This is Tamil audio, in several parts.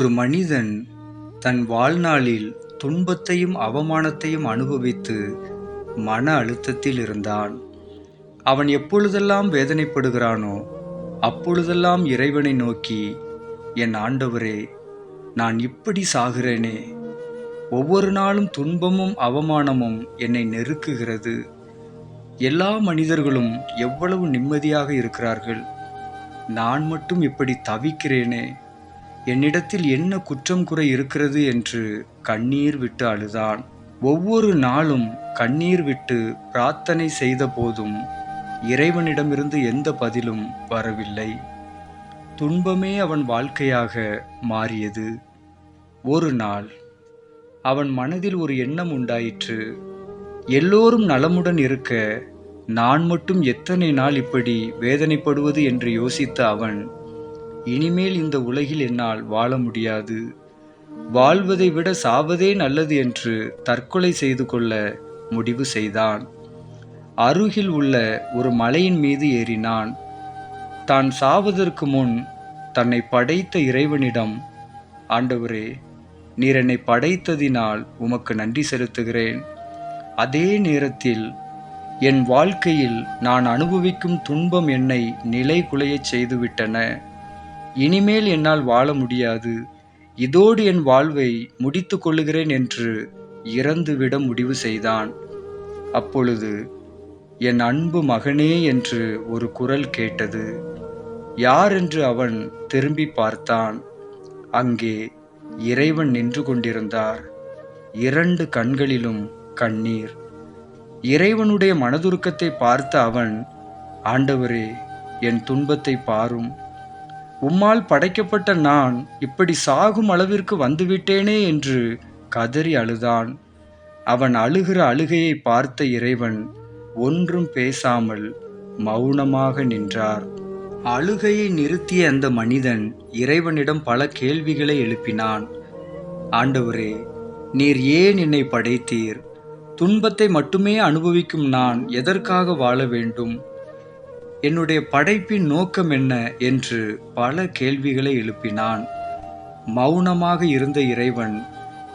ஒரு மனிதன் தன் வாழ்நாளில் துன்பத்தையும் அவமானத்தையும் அனுபவித்து மன அழுத்தத்தில் இருந்தான். அவன் எப்பொழுதெல்லாம் வேதனைப்படுகிறானோ அப்பொழுதெல்லாம் இறைவனை நோக்கி என் ஆண்டவரே நான் இப்படி சாகிறேனே. ஒவ்வொரு நாளும் துன்பமும் அவமானமும் என்னை நெருக்குகிறது. எல்லா மனிதர்களும் எவ்வளவு நிம்மதியாக இருக்கிறார்கள். நான் மட்டும் இப்படி தவிக்கிறேனே. என்னிடத்தில் என்ன குற்றம் குறை இருக்கிறது என்று கண்ணீர் விட்டு அழுதான். ஒவ்வொரு நாளும் கண்ணீர் விட்டு பிரார்த்தனை செய்த போதும் இறைவனிடமிருந்து எந்த பதிலும் வரவில்லை. துன்பமே அவன் வாழ்க்கையாக மாறியது. ஒரு நாள் அவன் மனதில் ஒரு எண்ணம் உண்டாயிற்று. எல்லோரும் நலமுடன் இருக்க நான் மட்டும் எத்தனை நாள் இப்படி வேதனைப்படுவது என்று யோசித்த அவன் இனிமேல் இந்த உலகில் என்னால் வாழ முடியாது. வாழ்வதை விட சாவதே நல்லது என்று தற்கொலை செய்து கொள்ள முடிவு செய்தான். அருகில் உள்ள ஒரு மலையின் மீது ஏறினான். தான் சாவதற்கு முன் தன்னை படைத்த இறைவனிடம் ஆண்டவரே நீர் என்னை படைத்ததினால் உமக்கு நன்றி செலுத்துகிறேன். அதே நேரத்தில் என் வாழ்க்கையில் நான் அனுபவிக்கும் துன்பம் என்னை நிலை குலையச் செய்துவிட்டன. இனிமேல் என்னால் வாழ முடியாது. இதோடு என் வாழ்வை முடித்து கொள்ளுகிறேன் என்று இறந்துவிட முடிவு செய்தான். அப்பொழுது என் அன்பு மகனே என்று ஒரு குரல் கேட்டது. யார் என்று அவன் திரும்பி பார்த்தான். அங்கே இறைவன் நின்று கொண்டிருந்தார். இரண்டு கண்களிலும் கண்ணீர். இறைவனுடைய மனதுருக்கத்தை பார்த்த அவன் ஆண்டவரே என் துன்பத்தை பாரும். உம்மால் படைக்கப்பட்ட நான் இப்படி சாகும் அளவிற்கு வந்துவிட்டேனே என்று கதறி அழுதான். அவன் அழுகிற அழுகையை பார்த்த இறைவன் ஒன்றும் பேசாமல் மௌனமாக நின்றார். அழுகையை நிறுத்திய அந்த மனிதன் இறைவனிடம் பல கேள்விகளை எழுப்பினான். ஆண்டவரே நீர் ஏன் என்னை படைத்தீர்? துன்பத்தை மட்டுமே அனுபவிக்கும் நான் எதற்காக வாழ வேண்டும்? என்னுடைய படைப்பின் நோக்கம் என்ன என்று பல கேள்விகளை எழுப்பினான். மௌனமாக இருந்த இறைவன்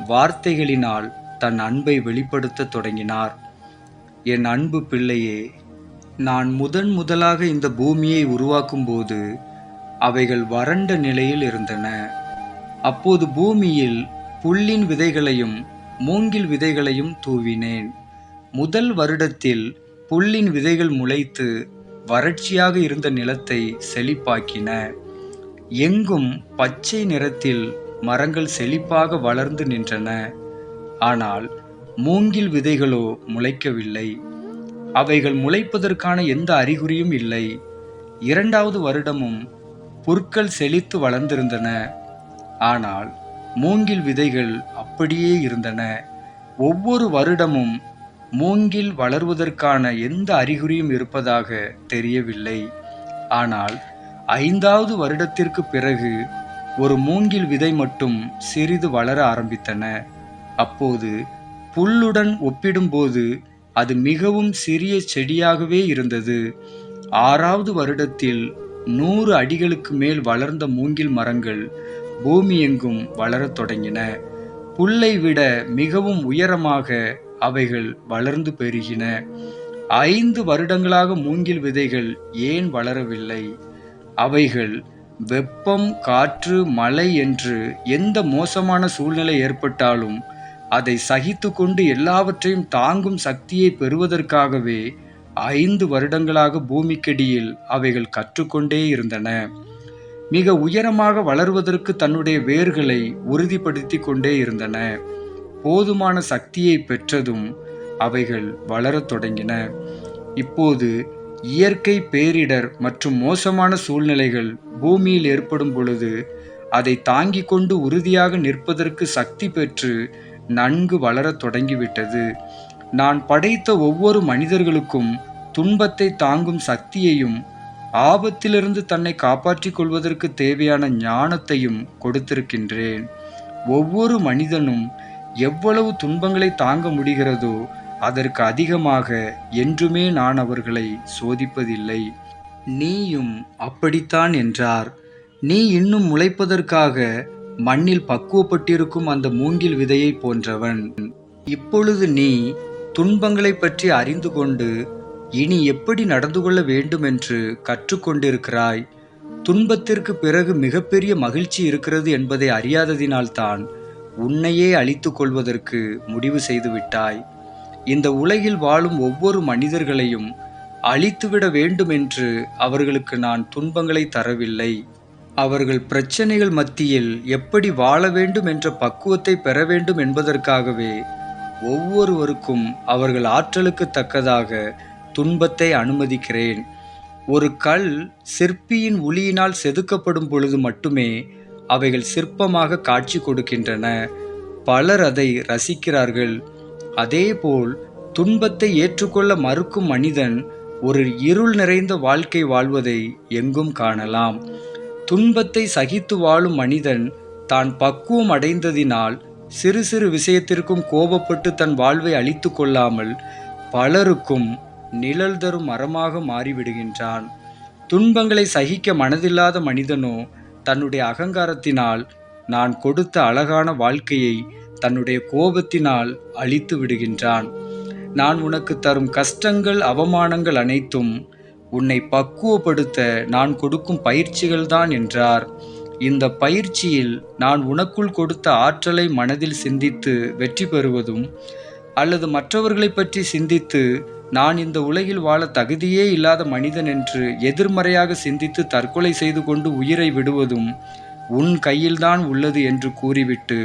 வார்த்தைகளினால் தன் அன்பை வெளிப்படுத்த தொடங்கினார். என் அன்பு பிள்ளையே நான் முதன் முதலாக இந்த பூமியை உருவாக்கும் போது அவைகள் வறண்ட நிலையில் இருந்தன. அப்போது பூமியில் புல்லின் விதைகளையும் மூங்கில் விதைகளையும் தூவினேன். முதல் வருடத்தில் புல்லின் விதைகள் முளைத்து வறட்சியாக இருந்த நிலத்தை செழிப்பாக்கின. எங்கும் பச்சை நிறத்தில் மரங்கள் செழிப்பாக வளர்ந்து நின்றன. ஆனால் மூங்கில் விதைகளோ முளைக்கவில்லை. அவைகள் முளைப்பதற்கான எந்த அறிகுறியும் இல்லை. இரண்டாவது வருடமும் புற்கள் செழித்து வளர்ந்திருந்தன. ஆனால் மூங்கில் விதைகள் அப்படியே இருந்தன. ஒவ்வொரு வருடமும் மூங்கில் வளர்வதற்கான எந்த அறிகுறியும் இருப்பதாக தெரியவில்லை. ஆனால் ஐந்தாவது வருடத்திற்கு பிறகு ஒரு மூங்கில் விதை மட்டும் சிறிது வளர ஆரம்பித்தன. அப்போது புல்லுடன் ஒப்பிடும்போது அது மிகவும் சிறிய செடியாகவே இருந்தது. ஆறாவது வருடத்தில் நூறு அடிகளுக்கு மேல் வளர்ந்த மூங்கில் மரங்கள் பூமி எங்கும் வளரத் தொடங்கின. புல்லை விட மிகவும் உயரமாக அவைகள் வளர்ந்து பெருகின. ஐந்து வருடங்களாக மூங்கில் விதைகள் ஏன் வளரவில்லை? அவைகள் வெப்பம் காற்று மழை என்று எந்த மோசமான சூழ்நிலை ஏற்பட்டாலும் அதை சகித்து கொண்டு எல்லாவற்றையும் தாங்கும் சக்தியை பெறுவதற்காகவே ஐந்து வருடங்களாக பூமிக்கடியில் அவைகள் கற்றுக்கொண்டே இருந்தன. மிக உயரமாக வளர்வதற்கு தன்னுடைய வேர்களை உறுதிப்படுத்தி கொண்டே இருந்தன. போதுமான சக்தியை பெற்றதும் அவைகள் வளரத் தொடங்கின. இப்போது இயற்கை பேரிடர் மற்றும் மோசமான சூழ்நிலைகள் பூமியில் ஏற்படும் பொழுது அதை தாங்கிக் கொண்டு உறுதியாக நிற்பதற்கு சக்தி பெற்று நன்கு வளரத் தொடங்கிவிட்டது. நான் படைத்த ஒவ்வொரு மனிதர்களுக்கும் துன்பத்தை தாங்கும் சக்தியையும் ஆபத்திலிருந்து தன்னை காப்பாற்றிக் கொள்வதற்கு தேவையான ஞானத்தையும் கொடுத்திருக்கின்றேன். ஒவ்வொரு மனிதனும் எவ்வளவு துன்பங்களை தாங்க முடிகிறதோ அதற்கு அதிகமாக என்றுமே நான் அவர்களை சோதிப்பதில்லை. நீயும் அப்படித்தான் என்றார். நீ இன்னும் முளைப்பதற்காக மண்ணில் பக்குவப்பட்டிருக்கும் அந்த மூங்கில் விதையைப் போன்றவன். இப்பொழுது நீ துன்பங்களைப் பற்றி அறிந்து கொண்டு இனி எப்படி நடந்து கொள்ள வேண்டும் என்று கற்றுக்கொண்டிருக்கிறாய். துன்பத்திற்கு பிறகு மிகப்பெரிய மகிழ்ச்சி இருக்கிறது என்பதை அறியாததினால்தான் உன்னையே அழித்து கொள்வதற்கு முடிவு செய்துவிட்டாய். இந்த உலகில் வாழும் ஒவ்வொரு மனிதர்களையும் அழித்துவிட வேண்டும் என்று அவர்களுக்கு நான் துன்பங்களை தரவில்லை. அவர்கள் பிரச்சனைகள் மத்தியில் எப்படி வாழ வேண்டும் என்ற பக்குவத்தை பெற வேண்டும் என்பதற்காகவே ஒவ்வொருவருக்கும் அவர்கள் ஆற்றலுக்கு தக்கதாக துன்பத்தை அனுமதிக்கிறேன். ஒரு கல் சிற்பியின் உளியினால் செதுக்கப்படும் பொழுது மட்டுமே அவைகள் சிற்பமாக காட்சி கொடுக்கின்றன. பலர் அதை ரசிக்கிறார்கள். அதேபோல் துன்பத்தை ஏற்றுக்கொள்ள மறுக்கும் மனிதன் ஒரு இருள் நிறைந்த வாழ்க்கை வாழ்வதை எங்கும் காணலாம். துன்பத்தை சகித்து வாழும் மனிதன் தான் பக்குவம் அடைந்ததினால் சிறு சிறு விஷயத்திற்கும் கோபப்பட்டு தன் வாழ்வை அழித்து கொள்ளாமல் பலருக்கும் நிழல் தரும் மரமாக மாறிவிடுகின்றான். துன்பங்களை சகிக்க மனதில்லாத மனிதனோ தன்னுடைய அகங்காரத்தினால் நான் கொடுத்த அழகான வாழ்க்கையை தன்னுடைய கோபத்தினால் அழித்து விடுகின்றான். நான் உனக்கு தரும் கஷ்டங்கள் அவமானங்கள் அனைத்தும் உன்னை பக்குவப்படுத்த நான் கொடுக்கும் பயிற்சிகள்தான் என்றார். இந்த பயிற்சியில் நான் உனக்குள் கொடுத்த ஆற்றலை மனதில் சிந்தித்து வெற்றி பெறுவதும் அல்லது மற்றவர்களை பற்றி சிந்தித்து நான் இந்த உலகில் வாழ தகுதியே இல்லாத மனிதன் என்று எதிர்மறையாக சிந்தித்து தற்கொலை செய்து கொண்டு உயிரை விடுவதும் உன் கையில்தான் உள்ளது என்று கூறிவிட்டு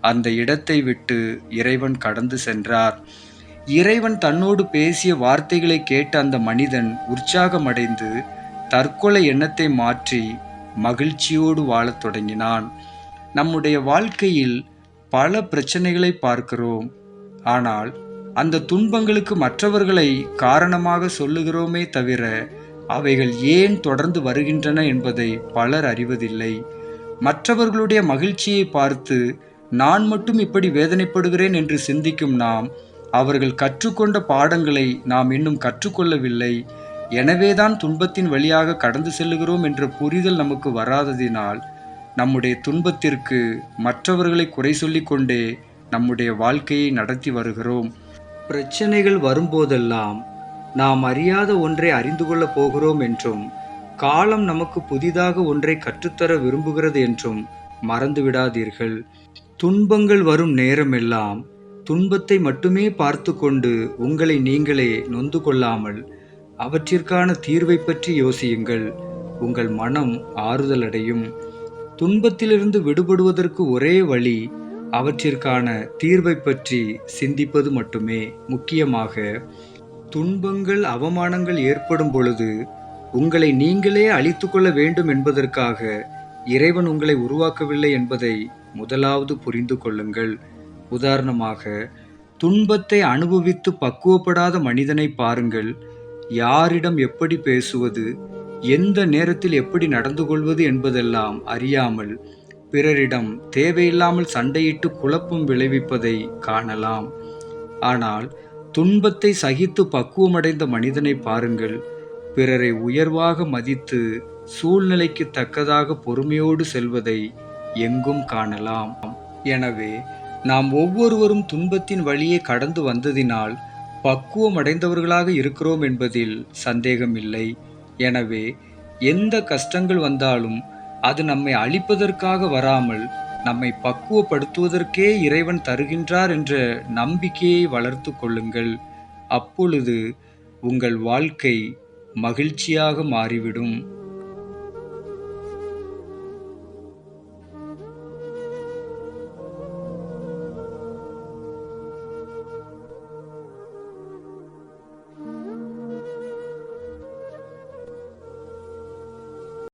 அந்த இடத்தை விட்டு இறைவன் கடந்து சென்றார். இறைவன் தன்னோடு பேசிய வார்த்தைகளை கேட்ட அந்த மனிதன் உற்சாகமடைந்து தற்கொலை எண்ணத்தை மாற்றி மகிழ்ச்சியோடு வாழத் தொடங்கினான். நம்முடைய வாழ்க்கையில் பல பிரச்சனைகளை பார்க்கிறோம். ஆனால் அந்த துன்பங்களுக்கு மற்றவர்களை காரணமாக சொல்லுகிறோமே தவிர அவைகள் ஏன் தொடர்ந்து வருகின்றன என்பதை பலர் அறிவதில்லை. மற்றவர்களுடைய மகிழ்ச்சியை பார்த்து நான் மட்டும் இப்படி வேதனைப்படுகிறேன் என்று சிந்திக்கும் நாம் அவர்கள் கற்றுக்கொண்ட பாடங்களை நாம் இன்னும் கற்றுக்கொள்ளவில்லை. எனவேதான் துன்பத்தின் வழியாக கடந்து செல்லுகிறோம் என்ற புரிதல் நமக்கு வராததினால் நம்முடைய துன்பத்திற்கு மற்றவர்களை குறை சொல்லிக்கொண்டே நம்முடைய வாழ்க்கையை நடத்தி வருகிறோம். பிரச்சனைகள் வரும்போதெல்லாம் நாம் அறியாத ஒன்றை அறிந்து கொள்ளப் போகிறோம் என்றும் காலம் நமக்கு புதிதாக ஒன்றை கற்றுத்தர விரும்புகிறது என்றும் மறந்துவிடாதீர்கள் துன்பங்கள் வரும் நேரமெல்லாம் துன்பத்தை மட்டுமே பார்த்து கொண்டு உங்களை நீங்களே நொந்து கொள்ளாமல் அவற்றிற்கான தீர்வை பற்றி யோசியுங்கள். உங்கள் மனம் ஆறுதலடையும். துன்பத்திலிருந்து விடுபடுவதற்கு ஒரே வழி அவற்றிற்கான தீர்வை பற்றி சிந்திப்பது மட்டுமே முக்கியமாக துன்பங்கள் அவமானங்கள் ஏற்படும் பொழுது உங்களை நீங்களே அழித்து கொள்ள வேண்டும் என்பதற்காக இறைவன் உங்களை உருவாக்கவில்லை என்பதை முதலாவது புரிந்து கொள்ளுங்கள். உதாரணமாக துன்பத்தை அனுபவித்து பக்குவப்படாத மனிதனை பாருங்கள். யாரிடம் எப்படி பேசுவது எந்த நேரத்தில் எப்படி நடந்து கொள்வது என்பதெல்லாம் அறியாமல் பிறரிடம் தேவையில்லாமல் சண்டையிட்டு குழப்பம் விளைவிப்பதை காணலாம். ஆனால் துன்பத்தை சகித்து பக்குவமடைந்த மனிதனை பாருங்கள். பிறரை உயர்வாக மதித்து சூழ்நிலைக்கு தக்கதாக பொறுமையோடு செல்வதை எங்கும் காணலாம். எனவே நாம் ஒவ்வொருவரும் துன்பத்தின் வழியே கடந்து வந்ததினால் பக்குவம் அடைந்தவர்களாக இருக்கிறோம் என்பதில் சந்தேகமில்லை. எனவே எந்த கஷ்டங்கள் வந்தாலும் அது நம்மை அழிப்பதற்காக வராமல் நம்மை பக்குவப்படுத்துவதற்கே இறைவன் தருகின்றார் என்ற நம்பிக்கையை வளர்த்து கொள்ளுங்கள். அப்பொழுது உங்கள் வாழ்க்கை மகிழ்ச்சியாக மாறிவிடும்.